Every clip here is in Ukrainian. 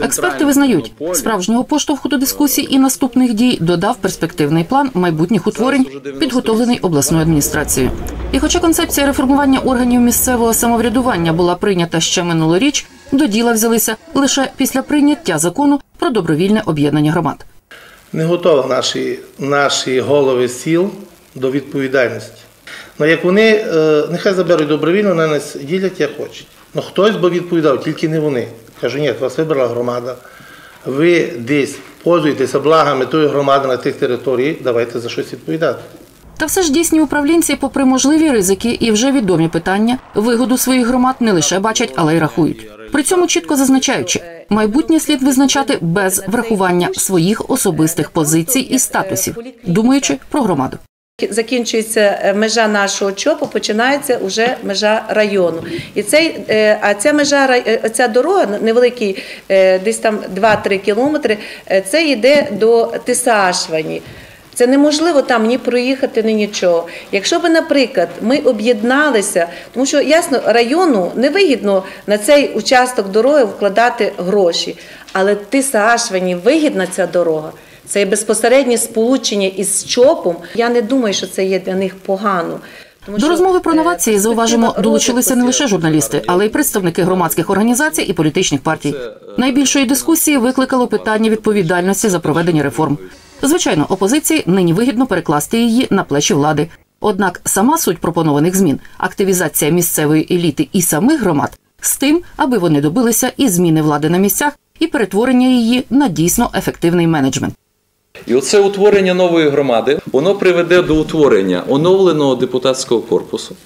Експерти визнають, справжнього поштовху до дискусій і наступних дій додав перспективний план майбутніх утворень, підготовлений обласною адміністрацією. І хоча концепція реформування органів місцевого самоврядування була прийнята ще минулоріч, до діла взялися лише після прийняття закону про добровільне об'єднання громад. Не готові наші, наші голови сіл до відповідальності. Ну як вони е, нехай заберуть добровільно, вони нас ділять як хочуть. Ну хтось би відповідав, тільки не вони. Кажу, ні, вас вибрала громада. Ви десь пользуєтеся благами тої громади на тих територіях, давайте за щось відповідати. Та все ж дійсні управлінці, попри можливі ризики і вже відомі питання, вигоду своїх громад не лише бачать, але й рахують. При цьому чітко зазначаючи, майбутнє слід визначати без врахування своїх особистих позицій і статусів, думаючи про громаду. Закінчується е, межа нашого ЧОПу, починається вже межа району. І цей, е, а ця межа е, ця дорога невеликий, десь там 2-3 кілометри, це йде до Тисашвані. Це неможливо там ні проїхати, ні нічого. Якщо б, наприклад, ми об'єдналися, тому що ясно, району невигідно на цей участок дороги вкладати гроші, але Тисашвані вигідна ця дорога. Це є безпосереднє сполучення із ЧОПом. Я не думаю, що це є для них погано. Тому До розмови про е, новації зауважимо, долучилися не лише журналісти, але й представники громадських організацій і політичних партій. Найбільшої дискусії викликало питання відповідальності за проведення реформ. Звичайно, опозиції нині вигідно перекласти її на плечі влади. Однак сама суть пропонованих змін активізація місцевої еліти і самих громад з тим, аби вони добилися і зміни влади на місцях, і перетворення її на дійсно ефективний менеджмент. І оце утворення нової громади, воно приведе до утворення оновленого депутатського корпусу.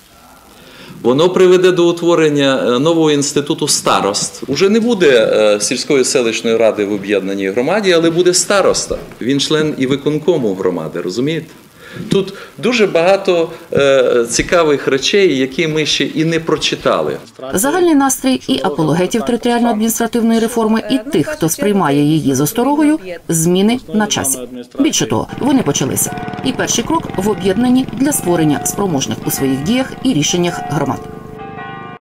Воно приведе до утворення е, нового інституту старост. Уже не буде е, сільської селищної ради в об'єднаній громаді, але буде староста. Він член і виконкому громади, розумієте? Тут дуже багато е, цікавих речей, які ми ще і не прочитали. Загальний настрій і апологетів територіально-адміністративної реформи, і тих, хто сприймає її з осторогою, зміни на часі. Більше того, вони почалися. І перший крок в об'єднанні для створення спроможних у своїх діях і рішеннях громад.